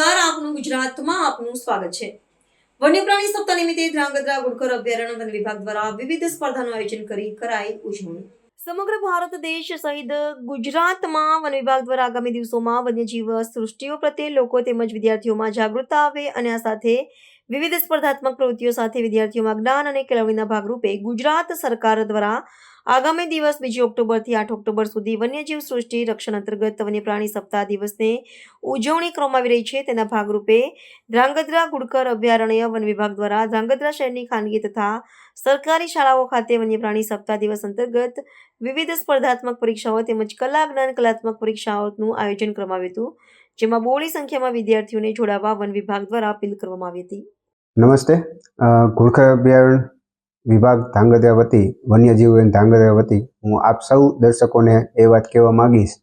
ગુજરાતમાં આપનું સ્વાગત છે. વન્ય પ્રાણી સપ્તાહ નિમિત્તે ધ્રાંગધ્રા ગુડકર અભયારણ્ય વન વિભાગ દ્વારા વિવિધ સ્પર્ધાનું આયોજન કરી કરાઈ ઉજવણી. સમગ્ર ભારત દેશ સહિત ગુજરાતમાં વન વિભાગ દ્વારા આગામી દિવસોમાં વન્યજીવ સૃષ્ટિઓ પ્રત્યે લોકો તેમજ વિદ્યાર્થીઓમાં જાગૃતતા આવે અને આ સાથે વિવિધ સ્પર્ધાત્મક પ્રવૃત્તિઓ સાથે વિદ્યાર્થીઓમાં જ્ઞાન અને કેળવણીના ભાગરૂપે ગુજરાત સરકાર દ્વારા આગામી દિવસ બીજી ઓક્ટોબરથી આઠ ઓક્ટોબર સુધી વન્યજીવ સૃષ્ટિ રક્ષણ અંતર્ગત વન્ય સપ્તાહ દિવસને ઉજવણી કરવામાં આવી રહી છે. તેના ભાગરૂપે ધ્રાંગધ્રા ગુડકર અભયારણ્ય વન વિભાગ દ્વારા ધ્રાંગધ્રા શહેરની ખાનગી તથા સરકારી શાળાઓ ખાતે વન્ય પ્રાણી સપ્તાહ દિવસ અંતર્ગત વિવિધ સ્પર્ધાત્મક પરીક્ષાઓ તેમજ કલા, જ્ઞાન, કલાત્મક પરીક્ષાઓનું આયોજન કરવામાં આવ્યું હતું, જેમાં બહોળી સંખ્યામાં વિદ્યાર્થીઓને જોડાવા વન વિભાગ દ્વારા અપીલ કરવામાં આવી હતી. નમસ્તે. ઘોડખર અભયારણ્ય વિભાગ ધાંગધ્રા વતી વન્યજીવ ધાંગધ્રા વતી હું આપ સૌ દર્શકોને એ વાત કહેવા માગીશ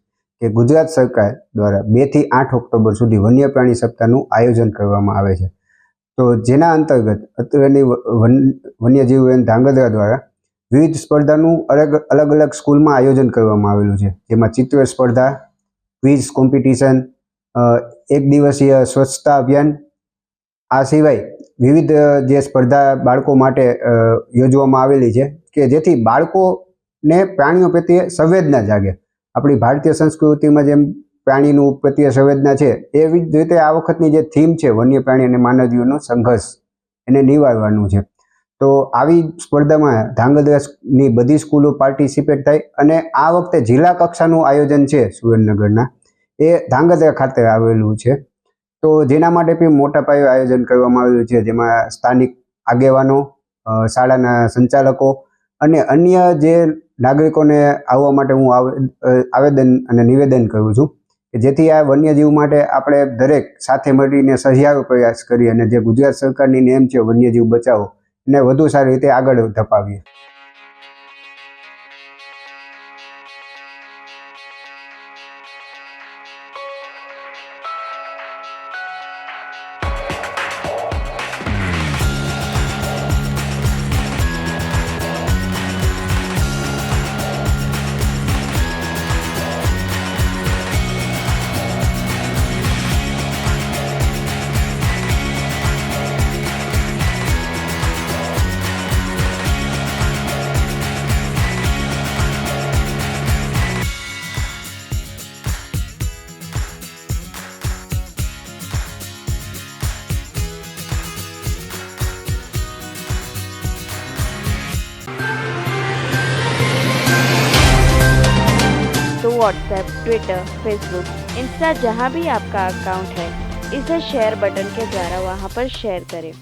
કે ગુજરાત સરકાર દ્વારા બેથી આઠ ઓક્ટોબર સુધી વન્ય પ્રાણી સપ્તાહનું આયોજન કરવામાં આવે છે. તો જેના અંતર્ગત વન વન્યજીવ ધાંગધ્રા દ્વારા વિવિધ સ્પર્ધાનું અલગ અલગ અલગ સ્કૂલમાં આયોજન કરવામાં આવેલું છે. જેમાં ચિત્ર સ્પર્ધા, ક્વિઝ કોમ્પિટિશન એક દિવસીય સ્વચ્છતા અભિયાન, આ સિવાય વિવિધ જે સ્પર્ધા બાળકો માટે યોજવામાં આવેલી છે કે જેથી બાળકોને પ્રાણીઓ પ્રત્યે સંવેદના જાગે. આપણી ભારતીય સંસ્કૃતિમાં જેમ પ્રાણીનું પ્રત્યે સંવેદના છે, એવી જ રીતે આ વખતની જે થીમ છે, વન્ય પ્રાણી અને માનવીઓનો સંઘર્ષ, એને નિવારવાનું છે. તો આવી સ્પર્ધામાં ધાંગધ્રાસની બધી સ્કૂલો પાર્ટિસિપેટ થાય અને આ વખતે જિલ્લા કક્ષાનું આયોજન છે સુરેન્દ્રનગરના. એ ધાંગધ્રા ખાતે આવેલું છે. તો જેના માટે પણ મોટા પાયે આયોજન કરવામાં આવ્યું છે, જેમાં સ્થાનિક આગેવાનો શાળાના સંચાલકો અને અન્ય જે નાગરિકોને આવવા માટે હું આવે- આવેદન અને નિવેદન કરું છું કે જેથી આ વન્યજીવ માટે આપણે દરેક સાથે મળીને સહિયારો પ્રયાસ કરી અને જે ગુજરાત સરકારની નેમ છે, વન્યજીવ બચાવો, એને વધુ સારી રીતે આગળ ધપાવીએ. व्हाट्सएप ट्विटर फेसबुक इंस्टा जहाँ भी आपका अकाउंट है इसे शेयर बटन के द्वारा वहाँ पर शेयर करें